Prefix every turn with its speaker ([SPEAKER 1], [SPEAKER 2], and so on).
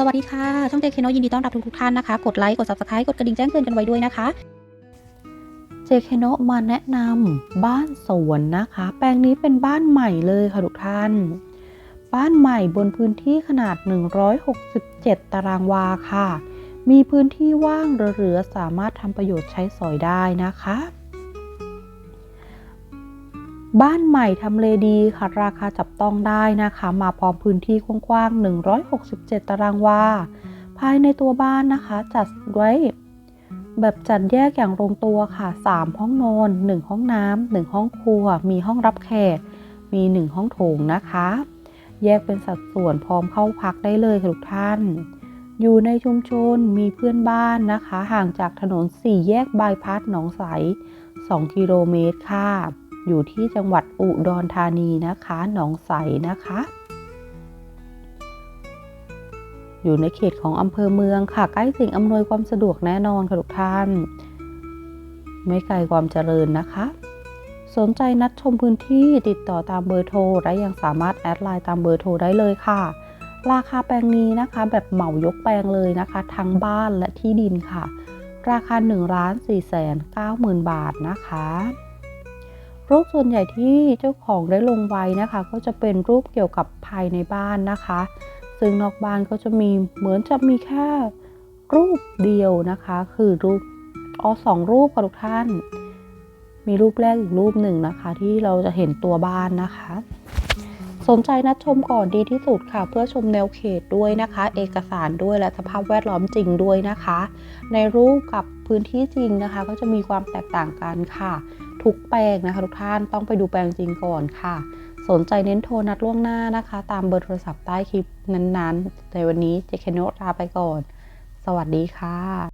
[SPEAKER 1] สวัสดีค่ะ ช่องเจคเคโนยินดีต้อนรับทุกๆท่านนะคะ กดไลค์ กด subscribe กดกระดิ่งแจ้งเตือนกันไว้ด้วยนะคะเจคเคโนมาแนะนำบ้านสวนนะคะ แปลงนี้เป็นบ้านใหม่เลยค่ะทุกท่าน บ้านใหม่บนพื้นที่ขนาด 167 ตารางวาค่ะ มีพื้นที่ว่างเหลือๆสามารถทำประโยชน์ใช้สอยได้นะคะ บ้านใหม่ทำเลดีค่ะ ราคาจับต้องได้นะคะ มาพร้อมพื้นที่กว้างๆ 167 ตารางวา ภายในตัวบ้านนะคะ จัดไว้ แบบจัดแยกอย่างลงตัวค่ะ 3 ห้องนอน 1 ห้องน้ำ1ห้องครัว มีห้องรับแขก มี 1 ห้องโถงนะคะ แยกเป็นสัดส่วนพร้อมเข้าพักได้เลยค่ะทุกท่าน อยู่ในชุมชนมีเพื่อนบ้านนะคะ ห่างจากถนน 4 แยกบายพาสหนองใส 2 กิโลเมตรค่ะ อยู่ที่จังหวัดอุดรธานีนะคะหนองใสนะคะ อยู่ในเขตของอำเภอเมืองค่ะ ใกล้สิ่งอำนวยความสะดวกแน่นอนค่ะทุกท่าน ไม่ไกลความเจริญนะคะ สนใจนัดชมพื้นที่ติดต่อตามเบอร์โทร และยังสามารถแอดไลน์ตามเบอร์โทรได้เลยค่ะราคาแปลงนี้นะคะ แบบเหมายกแปลงเลยนะคะ ทั้งบ้านและที่ดินค่ะ ราคา1ล้าน4แสน9หมื่นบาทนะคะ รูปส่วนใหญ่ที่เจ้าของได้ลงไว้นะคะ ก็จะเป็นรูปเกี่ยวกับภายในบ้านนะคะ ซึ่งนอกบ้านก็จะมีเหมือนจะมีแค่รูปเดียวนะคะ คือรูปอ๋อสองรูปค่ะทุกท่าน มีรูปแรกอีกรูปหนึ่งนะคะ ที่เราจะเห็นตัวบ้านนะคะ สนใจนัดชมก่อนดีที่สุดค่ะ เพื่อชมแนวเขตด้วยนะคะ เอกสารด้วยและสภาพแวดล้อมจริงด้วยนะคะ ในรูปกับพื้นที่จริงนะคะ ก็จะมีความแตกต่างกันค่ะ ทุกแปลงนะคะทุกท่านต้องไปดูแปลงจริงก่อนค่ะ สนใจเน้นโทรนัดล่วงหน้านะคะ ตามเบอร์โทรศัพท์ใต้คลิปนั้นๆในวันนี้เจคโนลาไปก่อน สวัสดีค่ะ